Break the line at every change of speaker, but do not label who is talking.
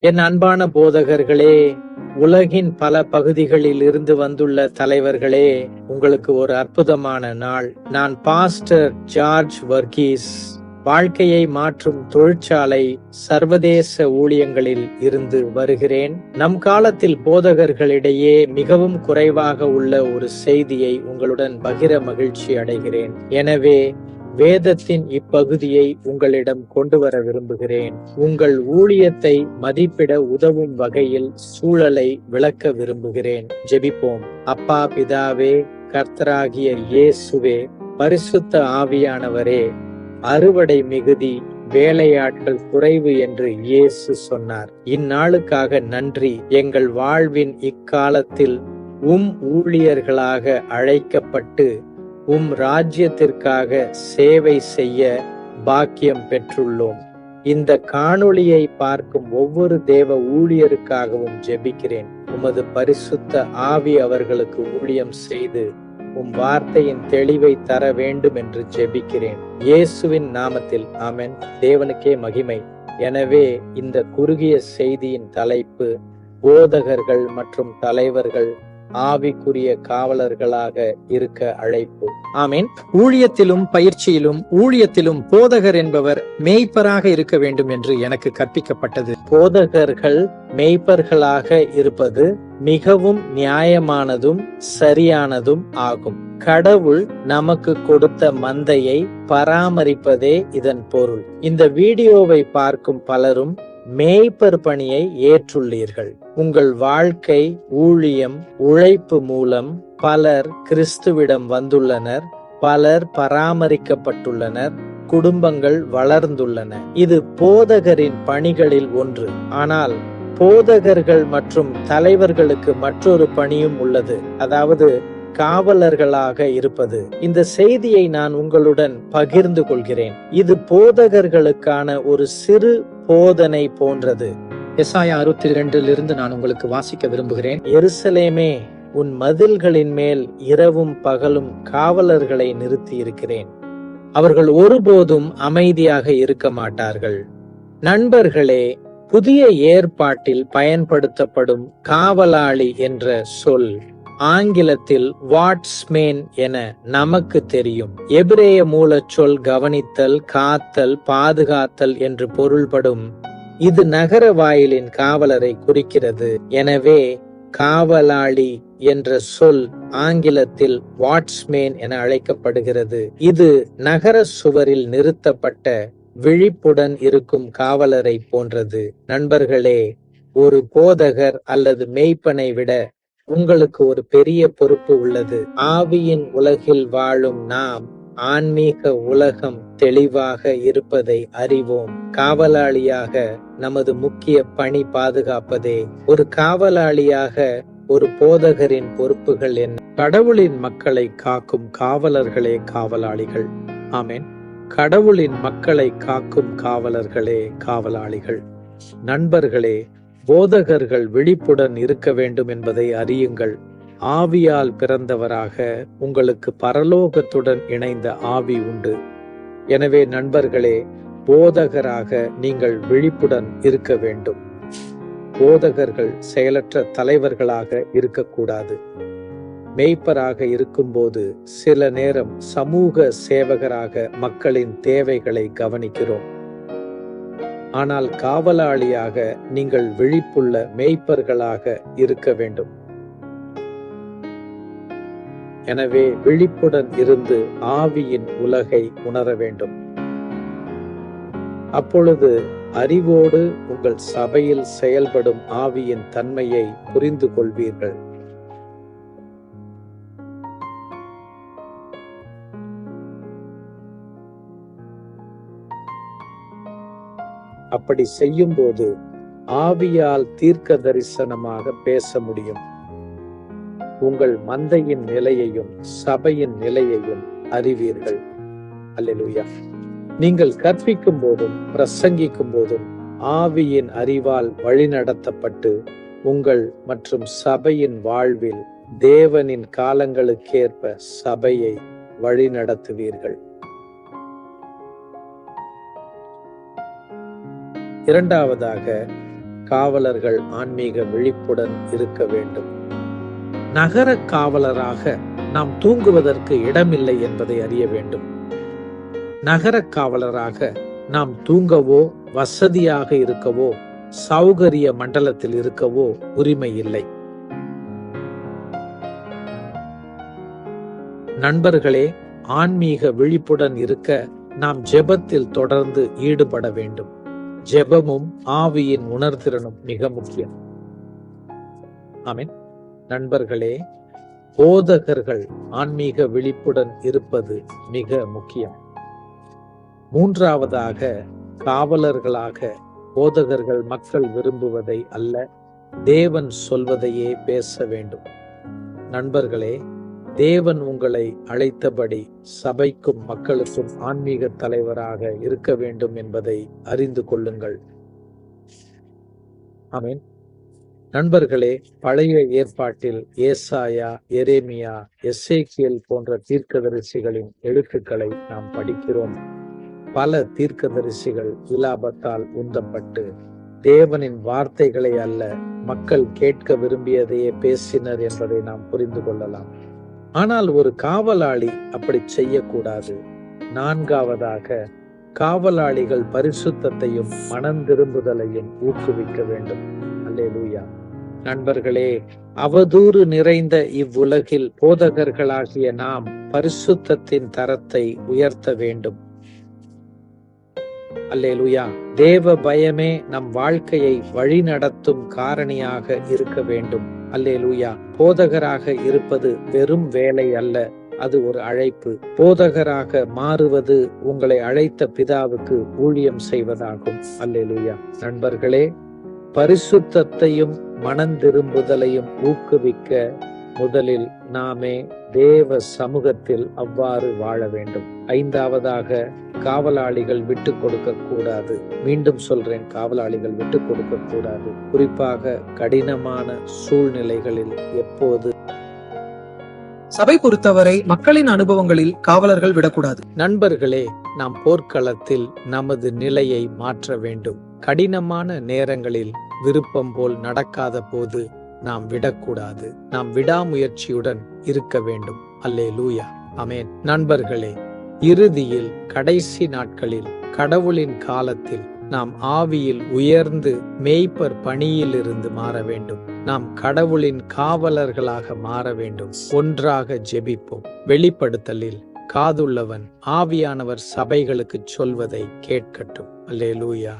என் அன்பான போதகர்களே உலகின் பல பகுதிகளில் இருந்து வந்துள்ள தலைவர்களே உங்களுக்கு ஒரு அற்புதமான நாள். நான் பாஸ்டர் ஜார்ஜ் வர்கீஸ். வாழ்க்கையை மாற்றும் தொழிற்சாலை சர்வதேச ஊழியங்களில் இருந்து வருகிறேன். நம் காலத்தில் போதகர்களிடையே மிகவும் குறைவாக உள்ள ஒரு செய்தியை உங்களுடன் பகிர மகிழ்ச்சி அடைகிறேன். எனவே வேதத்தின் இப்பகுதியை உங்களிடம் கொண்டு வர விரும்புகிறேன். உங்கள் ஊழியத்தை மதிப்பிட உதவும் வகையில் சூழலை விளக்க விரும்புகிறேன். ஜெபிப்போம். அப்பா பிதாவே கர்த்தராகிய இயேசுவே பரிசுத்த ஆவியானவரே அறுவடை மிகுதி வேலையாட்கள் குறைவு என்று இயேசு சொன்னார். இந்நாளுக்காக நன்றி. எங்கள் வாழ்வின் இக்காலத்தில் உம் ஊழியர்களாக அழைக்கப்பட்டு உம் ராஜ்யத்திற்காக சேவை செய்ய பாக்கியம் பெற்றுள்ளோம். இந்த காணொளியை பார்க்கும் ஒவ்வொரு தேவ ஊழியருக்காகவும் ஜெபிக்கிறேன். உமது பரிசுத்த ஆவி அவர்களுக்கு ஊழியம் செய்து உம் வார்த்தையின் தெளிவை தர வேண்டும் என்று ஜெபிக்கிறேன். இயேசுவின் நாமத்தில் ஆமென். தேவனுக்கே மகிமை. எனவே இந்த குறுகிய செய்தியின் தலைப்பு போதகர்கள் மற்றும் தலைவர்கள் ஆவிக்குரிய காவலர்களாக இருக்க அழைப்பு. ஆமீன். ஊழியத்திலும் பயிற்சியிலும் ஊழியத்திலும் போதகர் என்பவர் மேய்ப்பராக இருக்க வேண்டும் என்று எனக்கு கற்பிக்கப்பட்டது. போதகர்கள் மேய்ப்பர்களாக இருப்பது மிகவும் நியாயமானதும் சரியானதும் ஆகும். கடவுள் நமக்கு கொடுத்த மந்தையை பராமரிப்பதே இதன் பொருள். இந்த வீடியோவை பார்க்கும் பலரும் மேய்ப்பர் பணியை ஏற்றுள்ளீர்கள். உங்கள் வாழ்க்கை ஊழியம் உழைப்பு மூலம் பலர் கிறிஸ்துவிடம் வந்துள்ளனர் பலர் பராமரிக்கப்பட்டுள்ளனர் குடும்பங்கள் வளர்ந்துள்ளன. இது போதகரின் பணிகளில் ஒன்று. ஆனால் போதகர்கள் மற்றும் தலைவர்களுக்கு மற்றொரு பணியும் உள்ளது. அதாவது காவலர்களாக இருப்பது. இந்த செய்தியை நான் உங்களுடன் பகிர்ந்து கொள்கிறேன். இது போதகர்களுக்கான ஒரு சிறு போதனை போன்றது. எசாயா அறுபத்தி இரண்டிலிருந்து நான் உங்களுக்கு வாசிக்க விரும்புகிறேன். எருசலேமே உன் மதில்களின் மேல் இரவும் பகலும் காவலர்களை நிறுத்தி இருக்கிறேன் அவர்கள் ஒருபோதும் அமைதியாக இருக்க மாட்டார்கள். நண்பர்களே புதிய ஏற்பாட்டில் பயன்படுத்தப்படும் காவலாளி என்ற சொல். ஆங்கிலத்தில் வாட்ஸ்மேன் என நமக்கு தெரியும். எபிரேய மூலச்சொல் கவனித்தல் காத்தல் பாதுகாத்தல் என்று பொருள்படும். இது நகர வாயிலின் காவலரை குறிக்கிறது. எனவே காவலாளி என்ற சொல் ஆங்கிலத்தில் வாட்ஸ்மேன் என அழைக்கப்படுகிறது. இது நகர சுவரில் நிறுத்தப்பட்ட விழிப்புடன் இருக்கும் காவலரை போன்றது. நண்பர்களே ஒரு போதகர் அல்லது மெய்ப்பனை விட உங்களுக்கு ஒரு பெரிய பொறுப்பு உள்ளது. ஆவியின் உலகில் வாழும் நாம் ஆன்மீக உலகம் தெளிவாக இருப்பதை அறிவோம். காவலாளியாக நமது முக்கிய பணி பாதுகாப்பதே. ஒரு காவலாளியாக ஒரு போதகரின் பொறுப்புகள் என்ன? கடவுளின் மக்களை காக்கும் காவலர்களே காவலாளிகள். ஆமேன். கடவுளின் மக்களை காக்கும் காவலர்களே காவலாளிகள். நண்பர்களே போதகர்கள் விழிப்புடன் இருக்க வேண்டும் என்பதை அறியுங்கள். ஆவியால் பிறந்தவராக உங்களுக்கு பரலோகத்துடன் இணைந்த ஆவி உண்டு. எனவே நண்பர்களே போதகராக நீங்கள் விழிப்புடன் இருக்க வேண்டும். போதகர்கள் செயலற்ற தலைவர்களாக இருக்கக்கூடாது. மெய்ப்பராக இருக்கும்போது சில நேரம் சமூக சேவகராக மக்களின் தேவைகளை கவனிக்கிறோம். ஆனால் காவலாளியாக நீங்கள் விழிப்புள்ள மேய்ப்பர்களாக இருக்க வேண்டும். எனவே விழிப்புடன் இருந்து ஆவியின் உலகை உணர வேண்டும். அப்பொழுது அறிவோடு உங்கள் சபையில் செயல்படும் ஆவியின் தன்மையை புரிந்து கொள்வீர்கள். அப்படி செய்யும் போது ஆவியால் தீர்க்க தரிசனமாக பேச முடியும். உங்கள் மந்தையின் நிலையையும் சபையின் நிலையையும் அறிவீர்கள். அல்லா நீங்கள் கற்பிக்கும் போதும் பிரசங்கிக்கும் போதும் ஆவியின் அறிவால் வழிநடத்தப்பட்டு உங்கள் மற்றும் சபையின் வாழ்வில் தேவனின் காலங்களுக்கேற்ப சபையை வழிநடத்துவீர்கள். இரண்டாவதாக காவலர்கள் ஆன்மீக விழிப்புடன் இருக்க வேண்டும். நகர காவலராக நாம் தூங்குவதற்கு இடமில்லை என்பதை அறிய வேண்டும். நகர காவலராக நாம் தூங்கவோ வசதியாக இருக்கவோ சௌகரிய மண்டலத்தில் இருக்கவோ உரிமை இல்லை. நண்பர்களே ஆன்மீக விழிப்புடன் இருக்க நாம் ஜெபத்தில் தொடர்ந்து ஈடுபட வேண்டும். ஜெபமும் ஆவியின் உணர்திறனும் மிக முக்கியம். ஆமீன். நண்பர்களே போதகர்கள் ஆன்மீக விழிப்புடன் இருப்பது மிக முக்கியம். மூன்றாவதாக காவலர்களாக போதகர்கள் மக்கள் விரும்புவதை அல்ல தேவன் சொல்வதையே பேச வேண்டும். நண்பர்களே தேவன் உங்களை அழைத்தபடி சபைக்கும் மக்களுக்கும் ஆன்மீக தலைவராக இருக்க வேண்டும் என்பதை அறிந்து கொள்ளுங்கள். ஆமீன். நண்பர்களே பழைய ஏற்பாட்டில் ஏசாயா எரேமியா எஸ்ஏகியல் போன்ற தீர்க்கதரிசிகளின் எழுத்துக்களை நாம் படிக்கிறோம். பல தீர்க்கதரிசிகள் விலாபத்தால் உந்தப்பட்டு தேவனின் வார்த்தைகளை அல்ல மக்கள் கேட்க விரும்பியதையே பேசினர் என்பதை நாம் புரிந்து கொள்ளலாம். ஆனால் ஒரு காவலாளி அப்படி செய்யக்கூடாது. நான்காவதாக காவலாளிகள் பரிசுத்தத்தையும் மனம் திரும்புதலையும் ஊக்குவிக்க வேண்டும். அல்லேலூயா. நண்பர்களே அவதூறு நிறைந்த இவ்வுலகில் போதகர்களாகிய நாம் பரிசுத்தத்தின் தரத்தை உயர்த்த வேண்டும். அல்லேலுயா. தேவ பயமே நம் வாழ்க்கையை வழிநடத்தும் காரணியாக இருக்க வேண்டும். அல்லே லூயா போதகராக இருப்பது வெறும் வேலை அல்ல அது ஒரு அழைப்பு. போதகராக மாறுவது உங்களை அழைத்த பிதாவுக்கு ஊழியம் செய்வதாகும். அல்லேலூயா. நண்பர்களே பரிசுத்தத்தையும் மனந்திரும்புதலையும் ஊக்குவிக்க முதலில் நாமே தேவ சமூகத்தில் அவ்வாறு வாழ வேண்டும். ஐந்தாவதாக காவலாளிகள் விட்டு கொடுக்க கூடாது. மீண்டும் சொல்றேன் காவலாளிகள் விட்டு கொடுக்க கூடாது. குறிப்பாக கடினமான சூழ்நிலைகளில் எப்போது?
சபை பொறுத்தவரை மக்களின் அனுபவங்களில் காவலர்கள் விடக்கூடாது.
நண்பர்களே நாம் போர்க்களத்தில் நமது நிலையை மாற்ற வேண்டும். கடினமான நேரங்களில் விருப்பம் போல் நடக்காத போது நாம் விடக்கூடாது. நாம் விடாமுயற்சியுடன் இருக்க வேண்டும். அல்லே லூயா அமேன் நண்பர்களே இறுதியில் கடைசி நாட்களில் கடவுளின் காலத்தில் நாம் ஆவியில் உயர்ந்து மேய்ப்பர் பணியில் இருந்து மாற வேண்டும். நாம் கடவுளின் காவலர்களாக மாற வேண்டும். ஒன்றாக ஜெபிப்போம். வெளிப்படுத்தலில் காதுள்ளவன் ஆவியானவர் சபைகளுக்கு சொல்வதை கேட்கட்டும். அல்லேலூயா.